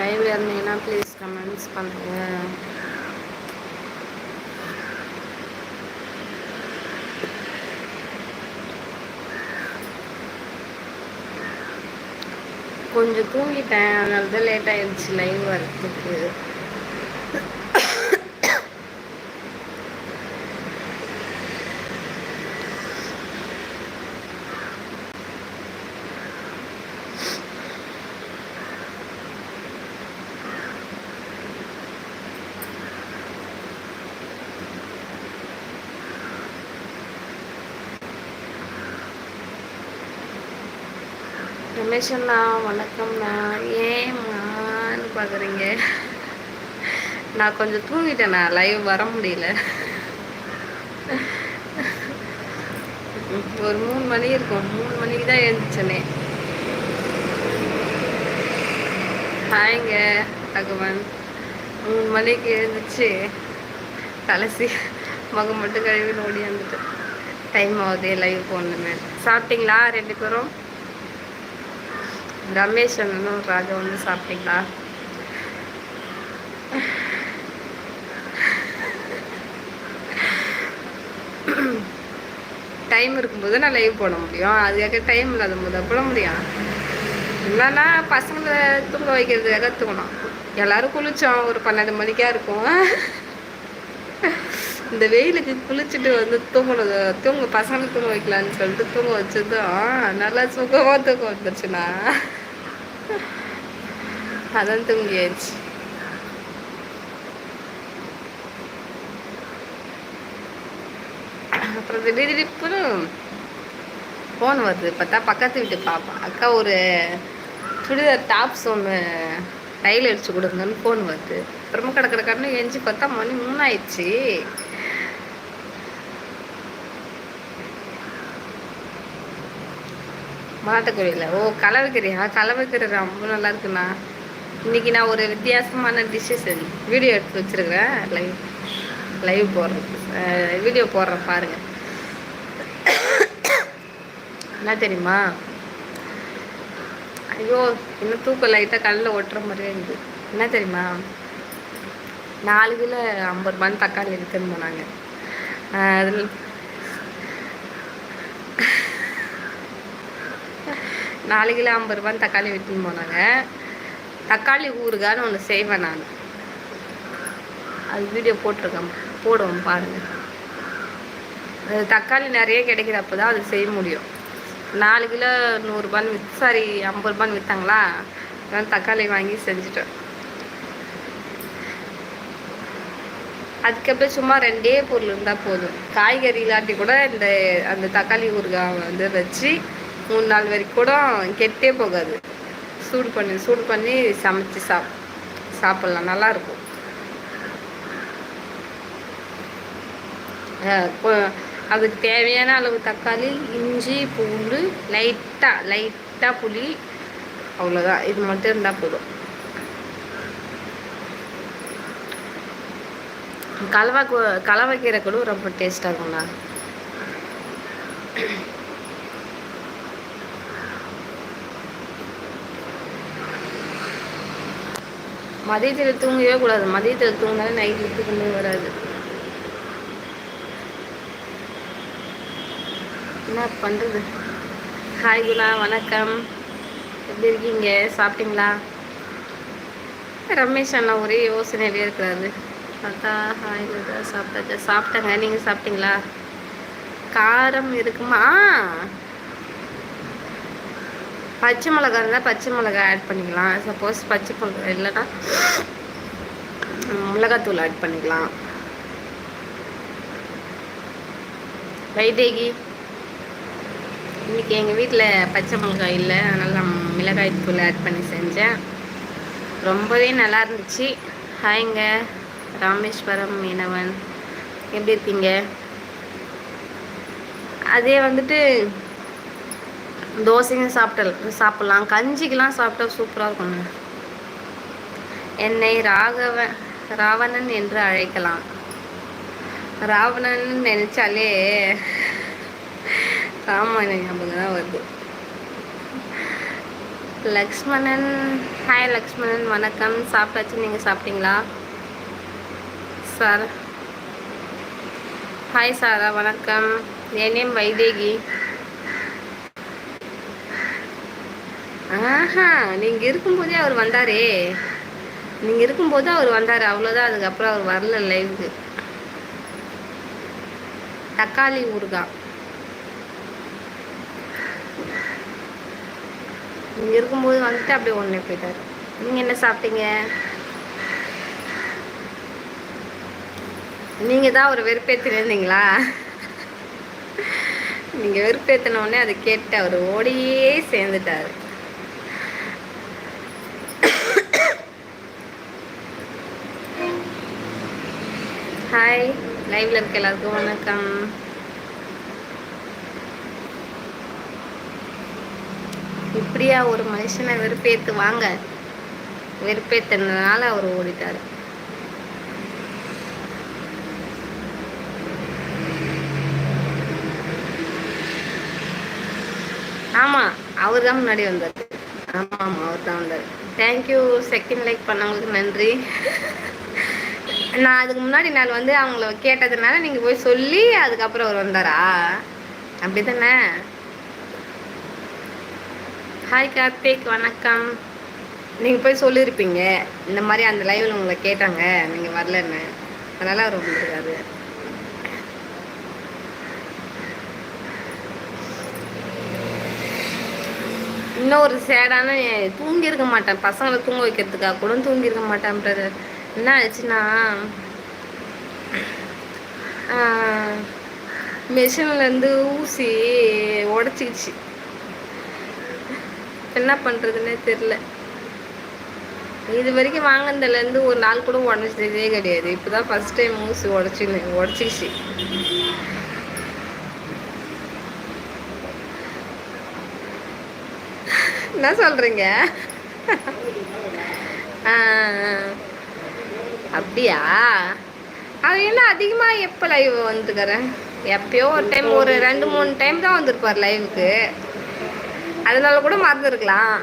லைவ்ல இருந்தீங்கன்னா please comments பண்ணுங்க கொஞ்சம் தூங்கிட்டேன். அதனால தான் லேட் ஆயிடுச்சு லைவ் வரதுக்கு ரமேஷண்ணா வணக்கம்ண்ணா ஏம்மான்னு பார்க்குறீங்க நான் கொஞ்சம் தூங்கிட்டேண்ணா லைவ் வர முடியல. ஒரு மூணு மணி இருக்கும். மூணு மணிக்கு தான் எழுந்துச்சனே ஹாய்ங்க பகவான். மூணு மணிக்கு எழுந்துச்சு கலசி மகம் மட்டும் கழுவி ஓடி வந்துட்டு டைம் ஆகுது லைவ் போடணுமே சாப்பிட்டீங்களா ரெண்டு பேரும்? ரமேஷ் அண்ணனும் ராஜா வந்து சாப்பிட்டீங்களா? டைம் இருக்கும்போது நான் லைவ் போட முடியும். அதுக்காக டைம் இல்லாத போது போட முடியும். இல்லைன்னா பசங்களை தூங்க வைக்கிறதுக்காக தூங்கணும். எல்லாரும் குளிச்சோம். ஒரு பன்னெண்டு மணிக்கா இருக்கும். இந்த வெயிலுக்கு குளிச்சுட்டு வந்து தூங்கணும் தூங்க பசங்களை தூங்க வைக்கலான்னு சொல்லிட்டு தூங்க வச்சதும் நல்லா சுகமாக தூக்கம் வந்துருச்சுண்ணா. அதான் தூங்கியாச்சு அப்புறம் திடீர் திடீர்னு ஃபோன் வருது பார்த்தா பக்கத்து வீட்டு பாப்பா அக்கா ஒரு சுடிதார் டாப்ஸ் ஒன்று டைல் அடிச்சு கொடுங்கன்னு ஃபோன் வருது அப்புறமா கடை கடை எஞ்சி பார்த்தா மணி மூணாயிடுச்சு மாட்டுக்கோழியில் ஓ கலவைக்கறியா? கலவைக்கறி ரொம்ப நல்லா இருக்குண்ணா இன்னைக்கு நான் ஒரு வித்தியாசமான டிஷ்ஷு செஞ்சு வீடியோ எடுத்து வச்சுருக்கிறேன். லைவ் லைவ் போடுறேன் வீடியோ போடுறேன் பாருங்கள் என்ன தெரியுமா? ஐயோ இன்னும் தூக்கம் லைட்டாக கல்லில் ஒட்டுற மாதிரியே இருக்குது. என்ன தெரியுமா? நாலு கிலோ ஐம்பது ரூபான்னு தக்காளி எடுத்துன்னு போனாங்க. அதில் நாலு கிலோ ஐம்பது ரூபான்னு தக்காளி விட்டுன்னு போனாங்க. தக்காளி ஊறுகான்னு ஒன்று செய்வேன் நான். அது வீடியோ போட்டிருக்கேன். போடுவோம் பாருங்கள் அது தக்காளி நிறைய கிடைக்கிறப்ப தான் அது செய்ய முடியும். நாலு கிலோ நூறுரூபான்னு வித் சாரி ஐம்பது ரூபான்னு விற்றாங்களா அதான் தக்காளி வாங்கி செஞ்சுட்டேன். அதுக்கப்புறம் சும்மா ரெண்டே பொருள் இருந்தால் போதும். காய்கறி இல்லாட்டி கூட இந்த அந்த தக்காளி ஊறுகாய் வந்து வச்சு மூணு நாள் வரைக்கும் கூட கெட்டே போகாது. சூடு பண்ணி சூடு பண்ணி சமைச்சு சாப் சாப்பிட்லாம். நல்லாயிருக்கும் அதுக்கு தேவையான அளவு தக்காளி இஞ்சி பூண்டு லைட்டாக லைட்டாக புளி அவ்வளோதான் இது மட்டும் இருந்தால் போதும். கலவா கலவை கீரை கூட ரொம்ப டேஸ்ட்டாக இருக்கும்ண்ணா மதியத்தில் தூங்கவே கூடாது. மதியத்தில் தூங்கினாலே நைட்டில் தூக்கமே வராது. என்ன பண்ணுறது ஹாய் குணா வணக்கம். எப்படி இருக்கீங்க? சாப்பிட்டீங்களா? ரமேஷ் அண்ணா ஒரே யோசனையிலே இருக்கிறாரு. பார்த்தா ஹாய் சாப்பிட்டாச்சா? சாப்பிட்டேங்க. நீங்கள் சாப்பிட்டீங்களா? காரம் இருக்குமா? பச்சை மிளகா இருந்தால் பச்சை மிளகா ஆட் பண்ணிக்கலாம். சப்போஸ் பச்சை மிளகா இல்லைன்னா மிளகாத்தூள் ஆட் பண்ணிக்கலாம். வைதேகி இன்றைக்கி எங்கள் வீட்டில் பச்சை மிளகாய் இல்லை. அதனால் நான் மிளகாய் தூள் ஆட் பண்ணி செஞ்சேன். ரொம்பவே நல்லா இருந்துச்சு. ஹாய்ங்க ராமேஸ்வரம் மீனவன். எப்படி இருக்கீங்க? அதே வந்துட்டு தோசைங்க சாப்பிட்ட சாப்பிட்லாம். கஞ்சிக்கெலாம் சாப்பிட்டா சூப்பராக இருக்குங்க என்னை ராகவன் ராவணன் என்று அழைக்கலாம். ராவணன் நினைச்சாலே ராமாயண ஞாபகம் தான் வருது. லக்ஷ்மணன் ஹாய் லக்ஷ்மணன் வணக்கம். சாப்பிட்டாச்சு நீங்கள் சாப்பிட்டீங்களா? சார் ஹாய் சாரா வணக்கம். என் நேம் வைதேகி. ஆஹா நீங்கள் இருக்கும்போதே அவர் வந்தாரே. நீங்கள் இருக்கும்போது அவர் வந்தார் அவ்வளோதான் அதுக்கப்புறம் அவர் வரல லைவுக்கு தக்காளி ஊறுகாய். நீங்கள் இருக்கும்போது வந்துட்டு அப்படியே ஒன்றே போயிட்டார். நீங்கள் என்ன சாப்பிட்டீங்க? நீங்கள் தான் ஒரு வெறுப்பேற்றிருந்தீங்களா நீங்கள் வெறுப்பேற்றின உடனே அதை கேட்டு அவர் ஓடியே சேர்ந்துட்டார். ஹாய் லைவ்ல இருக்க எல்லாருக்கும் வணக்கம். இப்படியா ஒரு மனுஷனை வெறுப்பேத்து வாங்க. வெறுப்பேத்துனதுனால அவர் ஓடிட்டாரு. ஆமாம் அவர் தான் முன்னாடி வந்தார். ஆமாம் ஆமாம் அவர் தான் வந்தார். தேங்க்யூ செகண்ட் லைக் பண்ணவங்களுக்கு நன்றி. நான் அதுக்கு முன்னாடி நாள் வந்து அவங்கள கேட்டதுனால நீங்கள் போய் சொல்லி அதுக்கப்புறம் அவர் வந்தாரா? அப்படி தானே ஹாய் கார்த்திக் வணக்கம். நீங்கள் போய் சொல்லியிருப்பீங்க. இந்த மாதிரி அந்த லைவில் உங்களை கேட்டாங்க. நீங்கள் வரலன்னு. அதனால் அவர் வந்துருக்காரு. இன்னும் ஒரு சேடான தூங்கி இருக்க மாட்டேன். பசங்களை தூங்க வைக்கிறதுக்காக கூட தூங்கியிருக்க மாட்டேன் பிரதர் என்ன ஆச்சுன்னா மிஷின்லேருந்து ஊசி உடச்சிக்கிச்சு. என்ன பண்ணுறதுன்னே தெரில இது வரைக்கும் வாங்கினதுலேருந்து ஒரு நாள் கூட உடச்சதே கிடையாது. இப்போ தான் ஃபஸ்ட் டைம் ஊசி உடச்சி உடச்சிக்கிச்சு. என்ன சொல்கிறீங்க அப்படியா? அது என்ன அதிகமாக எப்போ லைவ் வந்துக்கிறேன் எப்பயோ ஒரு டைம் ஒரு ரெண்டு மூணு டைம் தான் வந்திருப்பார் லைவுக்கு அதனால கூட மறந்துருக்கலாம்.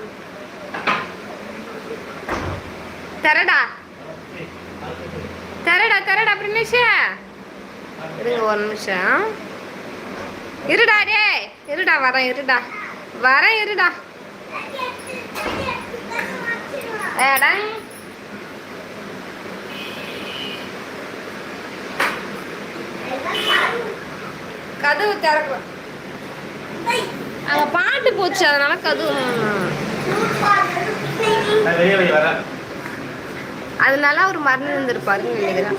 தரடா. தரடா தரடா பிரிமேஷ இருங்க ஒரு நிமிஷம். இருடா டே இருடா வரேன் இருடா. வரேன் இருடா. ஏடா கதவு திறக்கலாம் அங்க பாட்டு போச்சு அதனால கதவு அதனால அவர் மறந்து இருந்திருப்பாருன்னு நினைக்கிறேன்.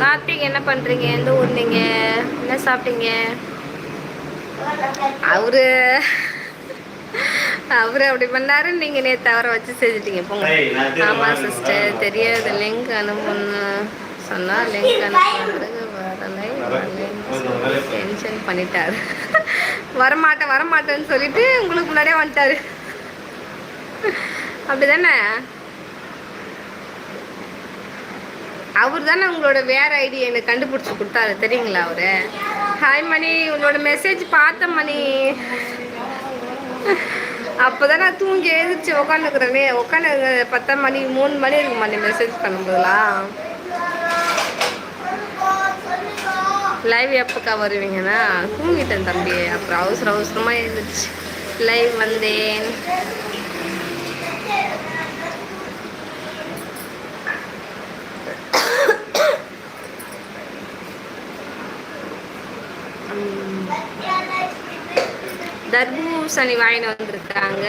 கார்த்திக் என்ன பண்றீங்க? எந்த ஊர் நீங்க? என்ன சாப்பிட்டீங்க? அவரு அவரு அப்படி பண்ணாரு நீங்க நேத்து அவரை வச்சு செஞ்சுட்டீங்க. போங்க. ஆமா சிஸ்டர் தெரியாது லிங்க் அனுப்பணும் சொன்னா லிங்க் அனுப்புறதுக்கு வரலை. டென்ஷன் பண்ணிட்டார். வரமாட்டேன் வரமாட்டேன்னு சொல்லிட்டு உங்களுக்கு முன்னாடியே வந்துட்டாரு. அப்படிதானே? அவர் தானே உங்களோட வேற ஐடி எனக்கு கண்டுபிடிச்சி கொடுத்தாரு தெரியுங்களா அவரு? ஹாய் மணி உன்னோட மெசேஜ் பார்த்த மணி. அப்போதான் நான் தூங்கி எழுதிச்சு உட்காந்துக்கிறேனே உட்காந்து பத்தாம் மணி மூணு மணி இருக்குமா மணி மெசேஜ் பண்ணும்போதெல்லாம்? லைவ் எப்போக்கா வருவீங்கன்னா தூங்கிட்டேன் தம்பி. அப்புறம் அவசர அவசரமாக இருந்துச்சு லைவ் வந்தேன். தர்பூசணி வாங்கிட்டு வந்திருக்காங்க.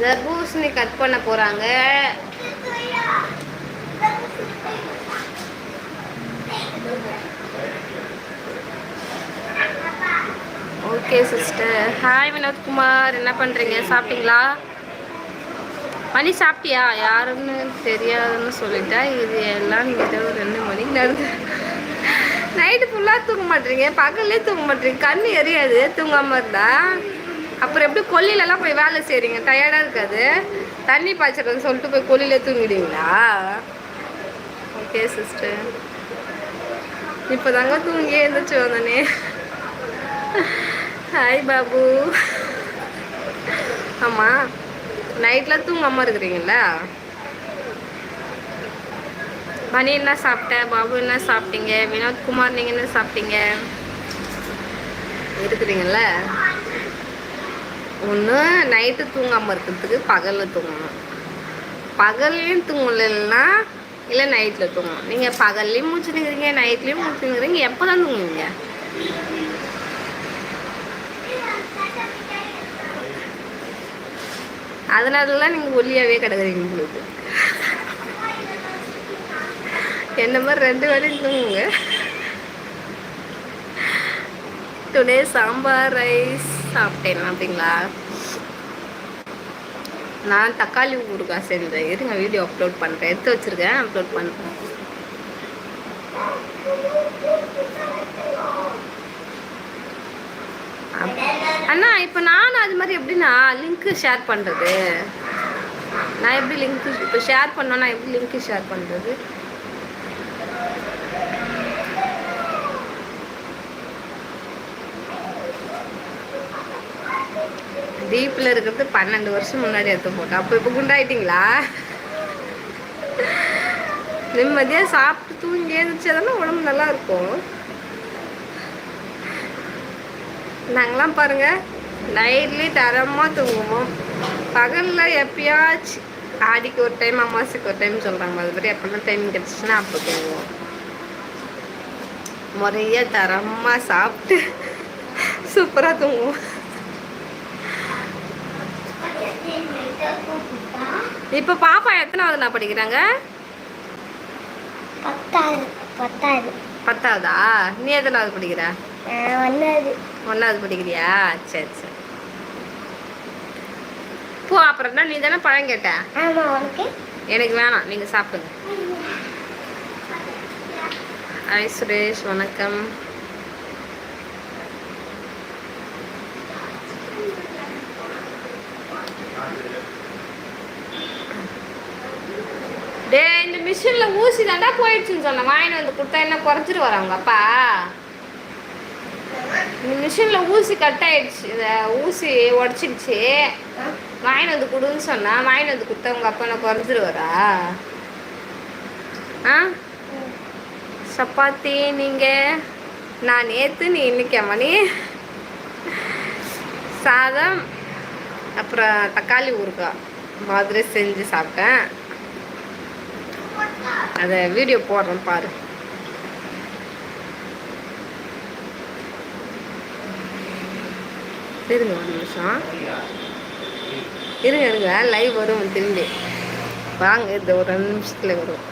தர்பூசணி கட் பண்ண போகிறாங்க ஓகே சிஸ்டர் ஹாய் வினோத்குமார். என்ன பண்ணுறீங்க சாப்பிட்டீங்களா? மணி சாப்பிட்டியா? யாருன்னு தெரியாதுன்னு சொல்லிட்டா. இது எல்லாம் நீங்கள் ரெண்டு மணிக்கு நடந்து. நைட்டு ஃபுல்லாக தூங்க மாட்டீங்க. பகல்லே தூங்க மாட்டீங்க. கண் எரியாது. தூங்காமல் இருந்தா. அப்புறம் எப்படி கொல்லிலலாம் போய் வேலை செய்கிறீங்க டயர்டாக இருக்காது. தண்ணி பாய்ச்சறது சொல்லிட்டு போய் கொல்லிலே தூங்கிடுவீங்களா? ஓகே சிஸ்டர் இப்போ தாங்க தூங்கி எழுந்திரிச்சு வந்தனே. ஹாய் பாபு ஆமாம் நைட்டில் தூங்காமல் இருக்கிறீங்களா? மணி என்ன சாப்பிட்ட? பாபு என்ன சாப்பிட்டீங்க? வினோத்குமார் நீங்கள் என்ன சாப்பிட்டீங்க? இருக்கிறீங்கள ஒன்று நைட்டு தூங்காமல் இருக்கிறதுக்கு பகலில் தூங்கணும். பகல்லையும் தூங்கலைன்னா இல்லை நைட்டில் தூங்கணும். நீங்கள் பகல்லையும் முடிச்சுனுக்கிறீங்க நைட்லேயும் முடிச்சுனுக்கிறீங்க எப்போ தான் தூங்குவீங்க? அதனாலலாம் நீங்கள் ஒல்லியாகவே கிடக்குறீங்க உங்களுக்கு. என்ன மாதிரி ரெண்டு வேலையும் தூங்குங்க டுடே சாம்பார் ரைஸ் சாப்பிட்டேன் அப்படிங்களா? நான் தக்காளி ஊறுகாய் செஞ்சேன். இருங்க வீடியோ அப்லோட் பண்ணுறேன் எடுத்து வச்சுருக்கேன் அப்லோட் பண்ணுறேன் அண்ணா இப்போ நானும் அது மாதிரி எப்படின்னா லிங்க்கு ஷேர் பண்ணுறது நான் எப்படி லிங்க் இப்போ ஷேர் பண்ணோன்னா எப்படி லிங்க்கு ஷேர் பண்ணுறது டீப்பில் இருக்கிறது பன்னெண்டு வருஷம் முன்னாடி எடுத்து போட்டோம் அப்போ இப்போ குண்டாயிட்டிங்களா? நிம்மதியாக சாப்பிட்டு தூங்கி எழுந்திரிச்சதானே உடம்பு நல்லா இருக்கும். நாங்களாம் பாருங்க நைட்லி தரமாக தூங்குவோம். பகலில் எப்பயாச்சும் ஆடிக்கு ஒரு டைம் அமாவாசைக்கு ஒரு டைம் சொல்கிறாங்க அது மாதிரி எப்போல்லாம் டைம் கிடச்சிச்சுன்னா அப்போ தூங்குவோம். முறையாக தரமாக சாப்பிட்டு சூப்பராக தூங்குவோம். இப்போ பாப்பா எத்தனாவது நான் படிக்கிறாங்க? பத்தாவது பத்தாவது. பத்தாவதா? நீ எத்தனாவது படிக்கிற? ஒன்றாவது ஒன்றாவது படிக்கிறியா? சரி சரி. போ அப்புறம் என்ன நீ தானே பழம் கேட்ட? எனக்கு வேணாம் நீங்கள் சாப்பிடுங்க. ஹாய் சுரேஷ் வணக்கம். டே இந்த மிஷினில் ஊசி தாண்டா போயிடுச்சுன்னு சொன்னேன். வாங்கிட்டு வந்து கொடுத்தா என்ன குறைச்சிட்டு வராங்க அப்பா? இந்த மிஷினில் ஊசி கட் ஆயிடுச்சு இந்த ஊசி உடச்சிடுச்சு. வாங்கிட்டு வந்து கொடுன்னு சொன்னா வாங்கிட்டு வந்து கொடுத்தா உங்கள் அப்பா என்ன குறைஞ்சிட்டு வரா ஆ? சப்பாத்தி நீங்கள் நான் நேற்று நீ இன்னைக்கு மணி? சாதம் அப்புறம் தக்காளி ஊறுகாய். மாதிரி செஞ்சு சாப்பிட்டேன். அதை வீடியோ போடுறேன் பாரு. இருங்க ஒரு நிமிஷம். இருங்க இருங்க லைவ் வரும் திரும்பி. வாங்க இந்த ஒரு ரெண்டு நிமிஷத்தில் வரும்.